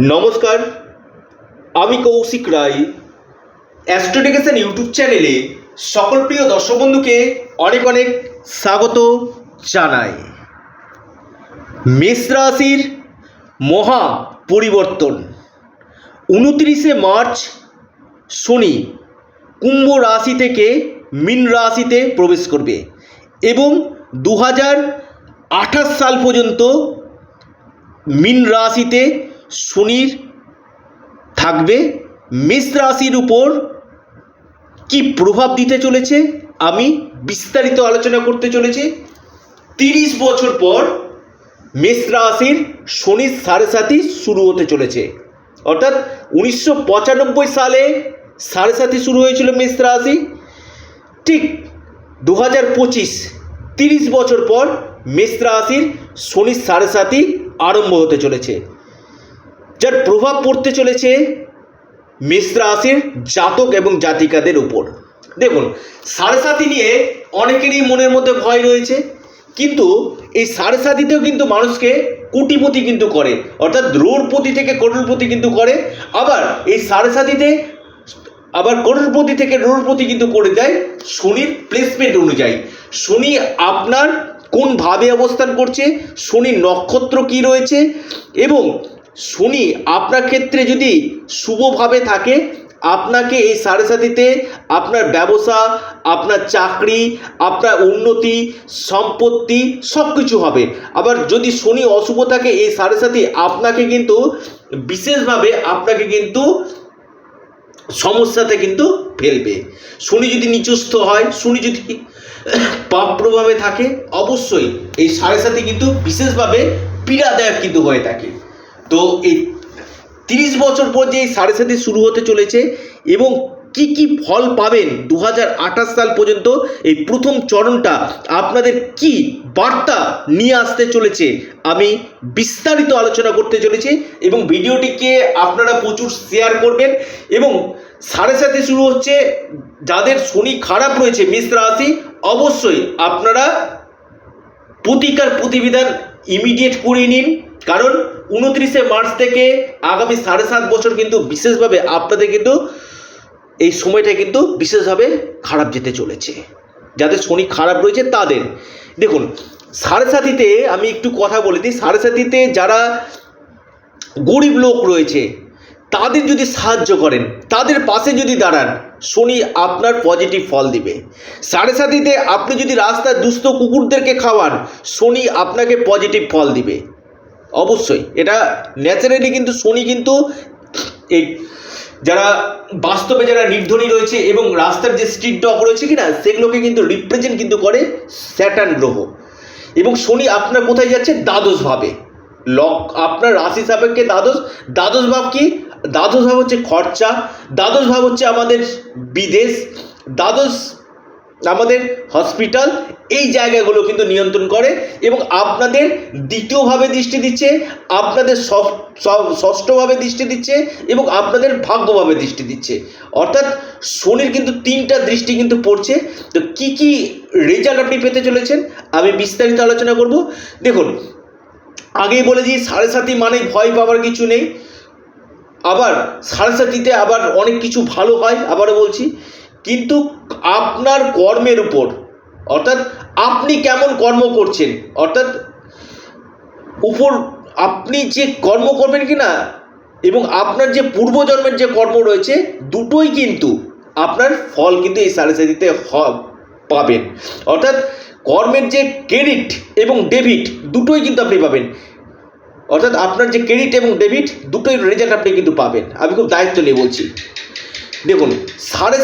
নমস্কার, আমি কৌশিক রায়। অ্যাস্ট্রোডিকেশন ইউটিউব চ্যানেলে সকল প্রিয় দর্শক বন্ধুকে অনেক অনেক স্বাগত জানাই। মেষ রাশির মহা পরিবর্তন। উনত্রিশে মার্চ শনি কুম্ভ রাশি থেকে মীন রাশিতে প্রবেশ করবে এবং দু হাজার আঠাশ সাল পর্যন্ত মীন রাশিতে শনির থাকবে, মেষ রাশির উপর কি প্রভাব দিতে চলেছে? আমি বিস্তারিত আলোচনা করতে চলেছি। তিরিশ বছর পর মেষ রাশির শনির সাড়ে সাথী শুরু হতে চলেছে। অর্থাৎ উনিশশো পঁচানব্বই সালে সাড়ে সাথী শুরু হয়েছিল মেষ রাশি। ঠিক দু হাজার পঁচিশ, তিরিশ বছর পর মেষ রাশির শনির সাড়ে সাথী আরম্ভ হতে চলেছে। যার প্রভাব পড়তে চলেছে মেষ রাশির জাতক এবং জাতিকাদের উপর। দেখুন, সাড়ে নিয়ে অনেকেরই মনের মধ্যে ভয় রয়েছে, কিন্তু এই সাড়ে কিন্তু মানুষকে কোটিপতি কিন্তু করে, অর্থাৎ রোড়পতি থেকে করোড়পতি কিন্তু করে, আবার এই সাড়ে আবার করোড়পতি থেকে রোড়পতি কিন্তু করে দেয় শনির প্লেসমেন্ট অনুযায়ী। শনি আপনার কোন ভাবে অবস্থান করছে, শনির নক্ষত্র কি রয়েছে, এবং শনি আপনার ক্ষেত্রে যদি শুভভাবে থাকে, আপনাকে এই সাড়ে সাথীতে আপনার ব্যবসা, আপনার চাকরি, আপনার উন্নতি, সম্পত্তি সব কিছু হবে। আবার যদি শনি অশুভ থাকে, এই সাড়ে সাথী আপনাকে কিন্তু, বিশেষভাবে আপনাকে কিন্তু সমস্যাতে কিন্তু ফেলবে। শনি যদি নিচস্থ হয়, শনি যদি পাপ প্রভাবে থাকে, অবশ্যই এই সাড়ে সাথে কিন্তু বিশেষভাবে পীড়াদায়ক কিন্তু হয়ে থাকে। তো এই তিরিশ বছর পর যে এই সাড়ে সাথে শুরু হতে চলেছে এবং কি কি ফল পাবেন দু হাজার আঠাশ সাল পর্যন্ত এই প্রথম চরণটা আপনাদের কি বার্তা নিয়ে আসতে চলেছে আমি বিস্তারিত আলোচনা করতে চলেছি এবং ভিডিওটিকে আপনারা প্রচুর শেয়ার করবেন এবং সাড়ে সাথে শুরু হচ্ছে যাদের শনি খারাপ রয়েছে মেষ রাশি, অবশ্যই আপনারা প্রতিকার প্রতিবিধান ইমিডিয়েট করে নিন। কারণ উনত্রিশে মার্চ থেকে আগামী সাড়ে সাত বছর কিন্তু বিশেষভাবে আপনাদের কিন্তু এই সময়টা কিন্তু বিশেষভাবে খারাপ যেতে চলেছে। যাদের শনি খারাপ রয়েছে তাদের। দেখুন, সাড়ে সাথীতে আমি একটু কথা বলে দিই, সাড়ে সাথীতে যারা গরিব লোক রয়েছে, তাদের যদি সাহায্য করেন, তাদের পাশে যদি দাঁড়ান, শনি আপনার পজিটিভ ফল দিবে। সাড়ে সাথীতে আপনি যদি রাস্তায় দুস্থ কুকুরদেরকে খাওয়ান, শনি আপনাকে পজিটিভ ফল দিবে। অবশ্যই। এটা ন্যাচারালি কিন্তু শনি কিন্তু এই যারা বাস্তবে যারা নির্ধনী রয়েছে এবং রাস্তার যে স্ট্রিট ডগ রয়েছে কিনা, সেগুলোকে কিন্তু রিপ্রেজেন্ট কিন্তু করে স্যাটার্ন গ্রহ। এবং শনি আপনার কোথায় যাচ্ছে? দ্বাদশ ভাবে। লক, আপনার রাশি সাপেক্ষে দ্বাদশ। দ্বাদশ ভাব কি? দ্বাদশ ভাব হচ্ছে খরচা। দ্বাদশ ভাব হচ্ছে আমাদের বিদেশ। দ্বাদশ আমাদের হসপিটাল এই জায়গাগুলো কিন্তু নিয়ন্ত্রণ করে এবং আপনাদের দ্বিতীয়ভাবে দৃষ্টি দিচ্ছে, আপনাদের ষষ্ঠ- ষষ্ঠভাবে দৃষ্টি দিচ্ছে এবং আপনাদের ভাগ্যভাবে দৃষ্টি দিচ্ছে। অর্থাৎ শনির কিন্তু তিনটা দৃষ্টি কিন্তু পড়ছে। তো কি কি রেজাল্ট আপনি পেতে চলেছেন? আমি বিস্তারিত আলোচনা করব। দেখুন, আগেই বলে দিই, সাড়ে সাতি মানে ভয় পাওয়ার কিছু নেই। আবার সাড়ে সাতিতে আবার অনেক কিছু ভালো হয়, আবারও বলছি। কিন্তু আপনার কর্মের উপর, অর্থাৎ আপনি কেমন কর্ম করছেন, অর্থাৎ উপর আপনি যে কর্ম করবেন কি না এবং আপনার যে পূর্বজন্মের যে কর্ম রয়েছে, দুটোই কিন্তু আপনার ফল কিন্তু এই সাড়ে হ- পাবেন। অর্থাৎ কর্মের যে ক্রেডিট এবং ডেবিট, দুটোই কিন্তু আপনি পাবেন। অর্থাৎ আপনার যে ক্রেডিট এবং ডেবিট, দুটোই রেজাল্ট আপনি কিন্তু পাবেন। আমি খুব দায়িত্ব নিয়ে বলছি। দেখুন, সাড়ে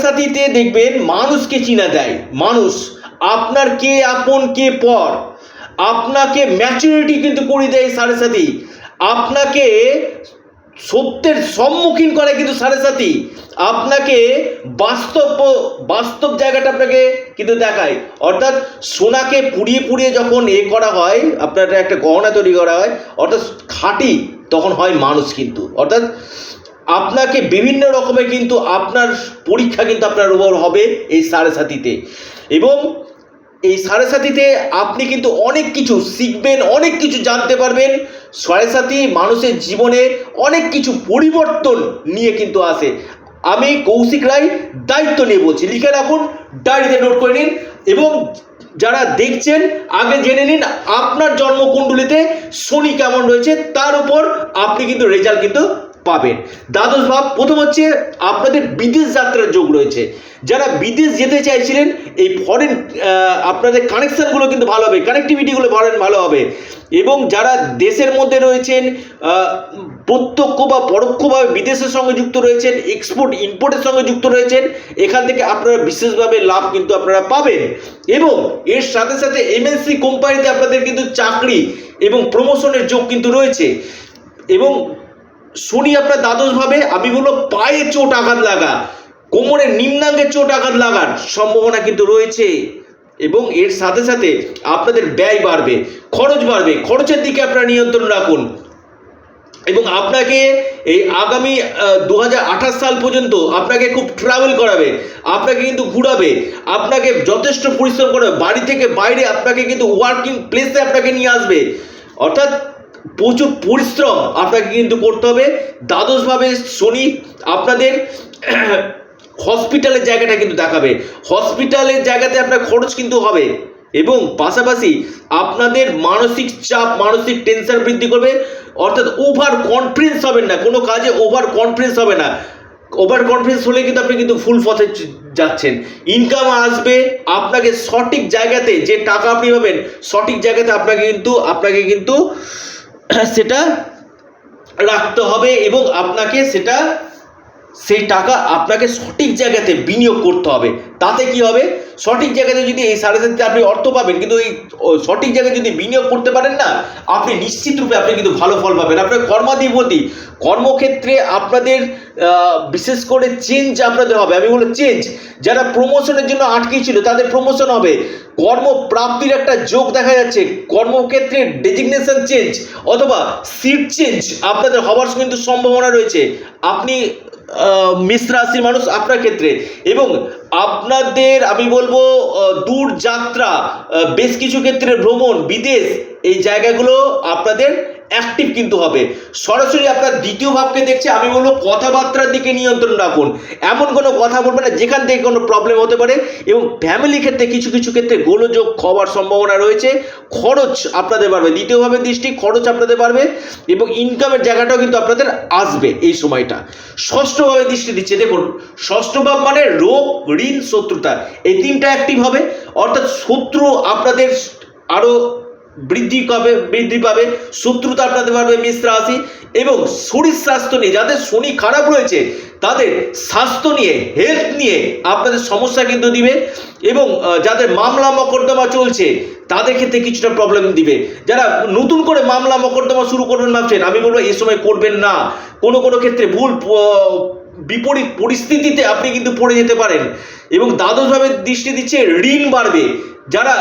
দেখবেন মানুষকে চিনা দেয়। মানুষ, আপনার কে আপন, কে পর। আপনাকে ম্যাচুরিটি কিন্তু করে দেয় সাড়ে সাতি। আপনাকে সত্যের সম্মুখীন করে কিন্তু সাড়ে সাতি। আপনাকে বাস্তব বাস্তব জায়গাটা আপনাকে কিন্তু দেখায়। অর্থাৎ সোনাকে পুড়িয়ে পুড়িয়ে যখন এ করা হয়, আপনার একটা গহনা তৈরি করা হয়, অর্থাৎ খাঁটি, তখন হয় মানুষ কিন্তু। অর্থাৎ আপনাকে বিভিন্ন রকমের কিন্তু আপনার পরীক্ষা কিন্তু আপনার উপর হবে এই সাড়ে সাতিতে। এবং এই সাড়ে সাথীতে আপনি কিন্তু অনেক কিছু শিখবেন, অনেক কিছু জানতে পারবেন। সাড়ে সাথী মানুষের জীবনে অনেক কিছু পরিবর্তন নিয়ে কিন্তু আসে। আমি কৌশিক রায় দায়িত্ব নিয়ে বলছি, লিখে রাখুন, ডায়েরিতে নোট করে নিন এবং যারা দেখছেন, আগে জেনে নিন আপনার জন্মকুণ্ডলিতে শনি কেমন রয়েছে, তার উপর আপনি কিন্তু রেজাল্ট কিন্তু পাবেন। দ্বাদশ ভাব, প্রথম হচ্ছে আপনাদের বিদেশ যাত্রার যোগ রয়েছে। যারা বিদেশ যেতে চাইছিলেন, এই ফরেন আপনাদের কানেকশনগুলো কিন্তু ভালো হবে কানেক্টিভিটিগুলো ফরেন ভালো হবে। এবং যারা দেশের মধ্যে রয়েছেন প্রত্যক্ষ বা পরোক্ষভাবে বিদেশের সঙ্গে যুক্ত রয়েছেন এক্সপোর্ট ইম্পোর্টের সঙ্গে যুক্ত রয়েছেন, এখান থেকে আপনারা বিশেষভাবে লাভ কিন্তু আপনারা পাবেন। এবং এর সাথে সাথে এমএনসি কোম্পানিতে আপনাদের কিন্তু চাকরি এবং প্রমোশনের যোগ কিন্তু রয়েছে। এবং শনি আপনার দ্বাদশভাবে আমি বলব পায়ে চোট আঘাত লাগা কোমরের নিম্নাঙ্গে চোট আঘাত লাগার সম্ভাবনা কিন্তু রয়েছে। এবং এর সাথে সাথে আপনাদের ব্যয় বাড়বে, খরচ বাড়বে, খরচের দিকে আপনারা নিয়ন্ত্রণ রাখুন। এবং আপনাকে এই আগামী দু হাজার আঠাশ সাল পর্যন্ত আপনাকে খুব ট্রাভেল করাবে, আপনাকে কিন্তু ঘুরাবে, আপনাকে যথেষ্ট পরিশ্রম করবে, বাড়ি থেকে বাইরে আপনাকে কিন্তু ওয়ার্কিং প্লেসে আপনাকে নিয়ে আসবে। অর্থাৎ প্রচুর পরিশ্রম আপনাকে কিন্তু করতে হবে। দ্বাদশভাবে শনি আপনাদের হসপিটালের জায়গাটা কিন্তু দেখাবে। হসপিটালের জায়গাতে আপনার খরচ কিন্তু হবে এবং পাশাপাশি আপনাদের মানসিক চাপ, মানসিক টেনশন বৃদ্ধি করবে। অর্থাৎ ওভার কনফিডেন্স হবেন না, কোনো কাজে ওভার কনফিডেন্স হবে না। ওভার কনফিডেন্স হলে কিন্তু আপনি কিন্তু ফুল পথে যাচ্ছেন। ইনকাম আসবে আপনাকে সঠিক জায়গাতে যে টাকা আপনি পাবেন, সঠিক জায়গাতে আপনাকে কিন্তু আপনাকে কিন্তু সেটা রাখতে হবে এবং আপনাকে সেটা সেই টাকা আপনাকে সঠিক জায়গাতে বিনিয়োগ করতে হবে। তাতে কি হবে? সঠিক জায়গাতে যদি এই সাড়ে সাথে আপনি অর্থ পাবেন, কিন্তু এই সঠিক জায়গায় যদি বিনিয়োগ করতে পারেন না, আপনি নিশ্চিত রূপে আপনি কিন্তু ভালো ফল পাবেন। আপনার কর্মাধিপতি, কর্মক্ষেত্রে আপনাদের বিশেষ করে চেঞ্জ আপনাদের হবে। আমি বলব চেঞ্জ যারা প্রমোশনের জন্য আটকে ছিল, তাদের প্রমোশন হবে। কর্মপ্রাপ্তির একটা যোগ দেখা যাচ্ছে। কর্মক্ষেত্রে ডেজিগনেশন চেঞ্জ অথবা সিট চেঞ্জ আপনাদের হওয়ার কিন্তু সম্ভাবনা রয়েছে। আপনি মেষ রাশির মানুষ আপনার ক্ষেত্রে। এবং আপনাদের, আমি বলব দূর যাত্রা বেশ কিছু ক্ষেত্রে ভ্রমণ, বিদেশ, এই জায়গাগুলো আপনাদের অ্যাক্টিভ কিন্তু হবে। সরাসরি আপনার দ্বিতীয় ভাবকে দেখছে, আমি বলব কথাবার্তার দিকে নিয়ন্ত্রণ রাখুন। এমন কোনো কথা বলবেন না, যেখান থেকে কোনো প্রবলেম হতে পারে। এবং ফ্যামিলি ক্ষেত্রে কিছু কিছু ক্ষেত্রে গোলযোগ হওয়ার সম্ভাবনা রয়েছে। খরচ আপনাদের বাড়বে। দ্বিতীয়ভাবে দৃষ্টি, খরচ আপনাদের বাড়বে। এবং ইনকামের জায়গাটাও কিন্তু আপনাদের আসবে এই সময়টা। ষষ্ঠভাবে দৃষ্টি দিচ্ছে, দেখুন, ষষ্ঠ ভাব মানে রোগ, ঋণ, শত্রুতা। এই তিনটা অ্যাক্টিভ হবে। অর্থাৎ শত্রু আপনাদের আরও বৃদ্ধি পাবে বৃদ্ধি পাবে, শত্রুতা আপনাদের পারবে মিশ্র রাশি এবং শরীর স্বাস্থ্য নিয়ে, যাদের শনি খারাপ রয়েছে, তাদের স্বাস্থ্য নিয়ে হেলথ নিয়ে আপনাদের সমস্যা কিন্তু দিবে এবং যাদের মামলা মকদ্দমা চলছে, তাদের ক্ষেত্রে কিছুটা প্রবলেম দিবে। যারা নতুন করে মামলা মকদ্দমা শুরু করবেন ভাবছেন, আমি বলব এই সময় করবেন না। কোনো কোনো ক্ষেত্রে ভুল বিপরীত পরিস্থিতিতে আপনি কিন্তু পড়ে যেতে পারেন এবং দ্বাদশভাবে দৃষ্টি দিচ্ছে ঋণ বাড়বে। যারা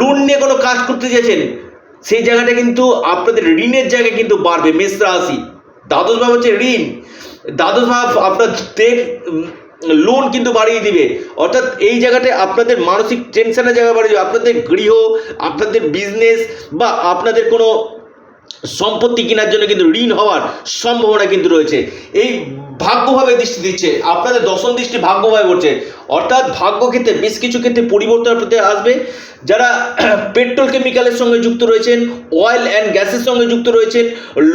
লোন নিয়ে কোনো কাজ করতে চাইছেন সেই জায়গাটা কিন্তু আপনাদের ঋণের জায়গায় কিন্তু বাড়বে, মেষ রাশি। দ্বাদশ ভাব হচ্ছে ঋণ। দ্বাদশ ভাব আপনাদের লোন কিন্তু বাড়িয়ে দিবে। অর্থাৎ এই জায়গাটায় আপনাদের মানসিক টেনশনের জায়গা বাড়িয়ে দিবে। আপনাদের গৃহ, আপনাদের বিজনেস বা আপনাদের কোনো সম্পত্তি কেনার জন্য কিন্তু ঋণ হওয়ার সম্ভাবনা কিন্তু রয়েছে। এই ভাগ্যভাবে দৃষ্টি দিচ্ছে, আপনাদের দশম দৃষ্টি ভাগ্যভাবে পড়ছে। অর্থাৎ ভাগ্য ক্ষেত্রে বেশ কিছু ক্ষেত্রে পরিবর্তন আসবে। যারা পেট্রোল কেমিক্যালের সঙ্গে যুক্ত রয়েছেন, অয়েল অ্যান্ড গ্যাসের সঙ্গে যুক্ত রয়েছেন,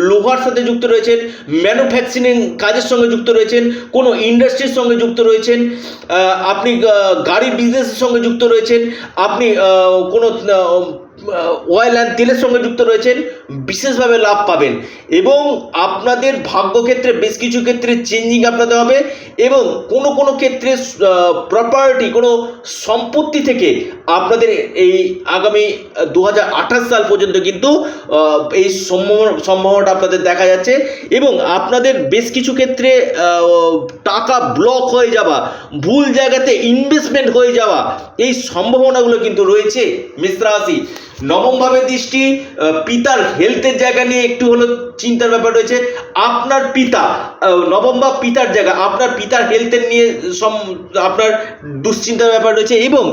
লোহার সাথে যুক্ত রয়েছেন, ম্যানুফ্যাকচারিং কাজের সঙ্গে যুক্ত রয়েছেন, কোনো ইন্ডাস্ট্রির সঙ্গে যুক্ত রয়েছেন আপনি গাড়ির বিজনেসের সঙ্গে যুক্ত রয়েছেন, আপনি কোনো অয়েল অ্যান্ড তেলের সঙ্গে যুক্ত রয়েছেন, বিশেষভাবে লাভ পাবেন। এবং আপনাদের ভাগ্যক্ষেত্রে, বেশ কিছু ক্ষেত্রে চেঞ্জিং আপনাদের হবে এবং কোনো কোনো ক্ষেত্রে প্রপার্টি কোনো সম্পত্তি থেকে আপনাদের এই আগামী দু হাজার আঠাশ সাল পর্যন্ত কিন্তু এই সম্ভাবনা, সম্ভাবনাটা আপনাদের দেখা যাচ্ছে এবং আপনাদের বেশ কিছু ক্ষেত্রে টাকা ব্লক হয়ে যাওয়া, ভুল জায়গাতে ইনভেস্টমেন্ট হয়ে যাওয়া, এই সম্ভাবনাগুলো কিন্তু রয়েছে মিশ্র রাশি নবম ভাবের দৃষ্টি পিতার হেলথের জায়গা নিয়ে একটু হলো চিন্তার ব্যাপার রয়েছে। আপনার পিতা নবম ভাব পিতার জায়গা, আপনার পিতার হেলথের নিয়ে সম আপনার দুশ্চিন্তার ব্যাপার রয়েছে এবং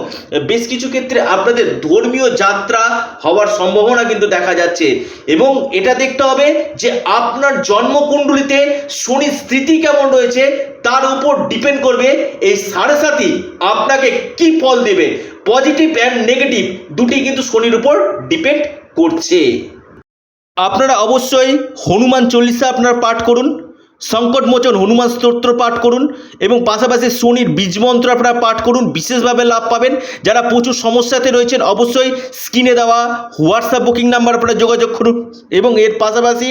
বেশ কিছু ক্ষেত্রে আপনাদের ধর্মীয় যাত্রা হওয়ার সম্ভাবনা কিন্তু দেখা যাচ্ছে। এবং এটা দেখতে হবে যে আপনার জন্মকুণ্ডলিতে শনির স্থিতি কেমন রয়েছে, তার উপর ডিপেন্ড করবে এই সাড়ে সাথী আপনাকে কি ফল দেবে। পজিটিভ অ্যান্ড নেগেটিভ দুটি কিন্তু শনির উপর ডিপেন্ড করছে। আপনারা অবশ্যই হনুমান চল্লিশা আপনারা পাঠ করুন সংকটমোচন হনুমান স্তোত্র পাঠ করুন, এবং পাশাপাশি শনির বীজমন্ত্র আপনারা পাঠ করুন, বিশেষভাবে লাভ পাবেন। যারা প্রচুর সমস্যাতে রয়েছেন, অবশ্যই স্ক্রিনে দেওয়া হোয়াটসঅ্যাপ বুকিং নাম্বার আপনারা যোগাযোগ করুন, এবং এর পাশাপাশি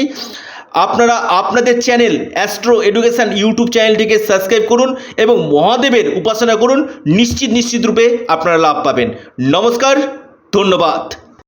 আপনারা আপনাদের চ্যানেল অ্যাস্ট্রো এডুকেশান ইউটিউব চ্যানেলটিকে সাবস্ক্রাইব করুন এবং মহাদেবের উপাসনা করুন, নিশ্চিত নিশ্চিত রূপে আপনারা লাভ পাবেন। নমস্কার, ধন্যবাদ।